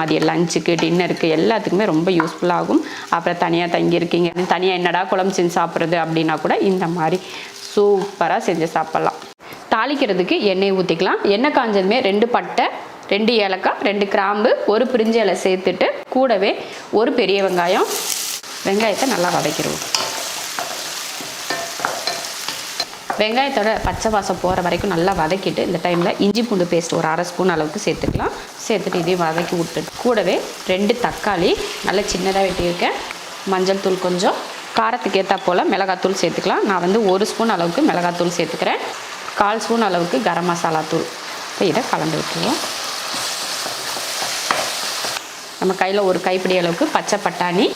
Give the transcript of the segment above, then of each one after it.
மதியம் லஞ்சுக்கு டின்னருக்கு எல்லாத்துக்குமே ரொம்ப யூஸ்ஃபுல்லாகும் அப்புறம் தனியாக தங்கியிருக்கீங்க. தனியாக என்னடா குழம்பு செஞ்சு சாப்பிட்றது அப்படின்னா கூட இந்த மாதிரி சூப்பராக செஞ்சு சாப்பிட்லாம். தாளிக்கிறதுக்கு எண்ணெய் ஊற்றிக்கலாம் எண்ணெய் காஞ்சதுமே ரெண்டு பட்டை ரெண்டு ஏலக்காய் ரெண்டு கிராம்பு ஒரு பிரிஞ்சு இலை சேர்த்துட்டு கூடவே ஒரு பெரிய வெங்காயம். வெங்காயத்தை நல்லா வதக்கிடுவோம். வெங்காயத்தோட பச்சை வாசம் போகிற வரைக்கும் நல்லா வதக்கிட்டு இந்த டைமில் இஞ்சி பூண்டு பேஸ்ட் ஒரு அரை ஸ்பூன் அளவுக்கு சேர்த்துக்கலாம். சேர்த்துட்டு இதையும் வதக்கி விட்டுட்டு. கூடவே ரெண்டு தக்காளி நல்லா சின்னதாக வெட்டியிருக்கேன். மஞ்சள் தூள் கொஞ்சம். காரத்துக்கு ஏற்றா போல் மிளகாத்தூள் சேர்த்துக்கலாம். நான் வந்து ஒரு ஸ்பூன் அளவுக்கு மிளகாத்தூள் சேர்த்துக்கிறேன். கால் ஸ்பூன் அளவுக்கு கரம் மசாலா தூள். இப்போ இதை கலந்து விட்டுருவோம். நம்ம கையில் ஒரு கைப்பிடி அளவுக்கு பச்சை பட்டாணி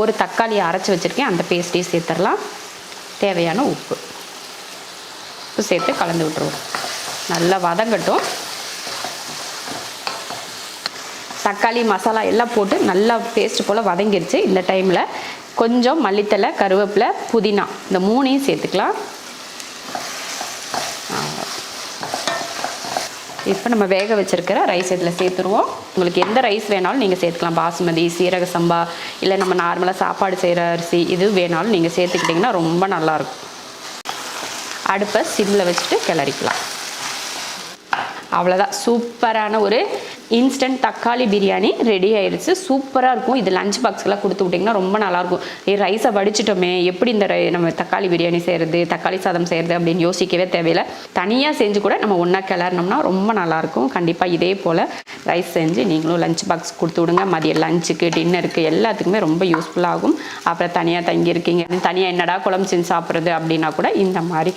ஒரு தக்காளியை அரைச்சி வச்சுருக்கேன். அந்த பேஸ்ட்டையும் சேர்த்துடலாம். தேவையான உப்பு. உப்பு சேர்த்து கலந்து விட்டுருவோம். நல்லா வதங்கட்டும். தக்காளி மசாலா எல்லாம் போட்டு நல்லா பேஸ்ட் போல் வதங்கிருச்சு. இந்த டைமில் கொஞ்சம் மல்லித்தலை கருவேப்பிலை புதினா இந்த மூணையும் சேர்த்துக்கலாம். இப்போ நம்ம வேக வச்சுருக்கிற ரைஸ் இதில் சேர்த்துருவோம். உங்களுக்கு எந்த ரைஸ் வேணாலும் நீங்கள் சேர்த்துக்கலாம். பாசுமதி சீரக சம்பா இல்லை நம்ம நார்மலாக சாப்பாடு செய்கிற அரிசி இது வேணாலும் நீங்கள் சேர்த்துக்கிட்டிங்கன்னா ரொம்ப நல்லாயிருக்கும் அடுப்பை சிம்மில் வச்சுட்டு கிளறிக்கலாம். அவ்வளோதான் சூப்பரான ஒரு இன்ஸ்டன்ட் தக்காளி பிரியாணி ரெடி ஆயிடுச்சு சூப்பராக இருக்கும். இது லஞ்ச் பாக்ஸ்க்கெல்லாம் கொடுத்து விட்டிங்கன்னா ரொம்ப நல்லாயிருக்கும். ஏ ரைஸை வடிச்சிட்டோமே. எப்படி இந்த ரை- நம்ம தக்காளி பிரியாணி செய்கிறது தக்காளி சாதம் செய்கிறது அப்படின்னு யோசிக்கவே தேவையில்லை. தனியாக செஞ்சு கூட நம்ம ஒன்றா கிளறினோம்னா ரொம்ப நல்லாயிருக்கும். கண்டிப்பாக இதே போல் ரைஸ் செஞ்சு நீங்களும் லஞ்ச் பாக்ஸ் கொடுத்து விடுங்க. மதியம் லஞ்சுக்கு டின்னருக்கு எல்லாத்துக்குமே ரொம்ப யூஸ்ஃபுல்லாகும் அப்புறம் தனியாக தங்கியிருக்கீங்க. தனியாக என்னடா குழம்பு செஞ்சு சாப்பிட்றது அப்படின்னா கூட இந்த மாதிரி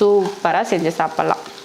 சூப்பராக செஞ்சு சாப்பிட்லாம்.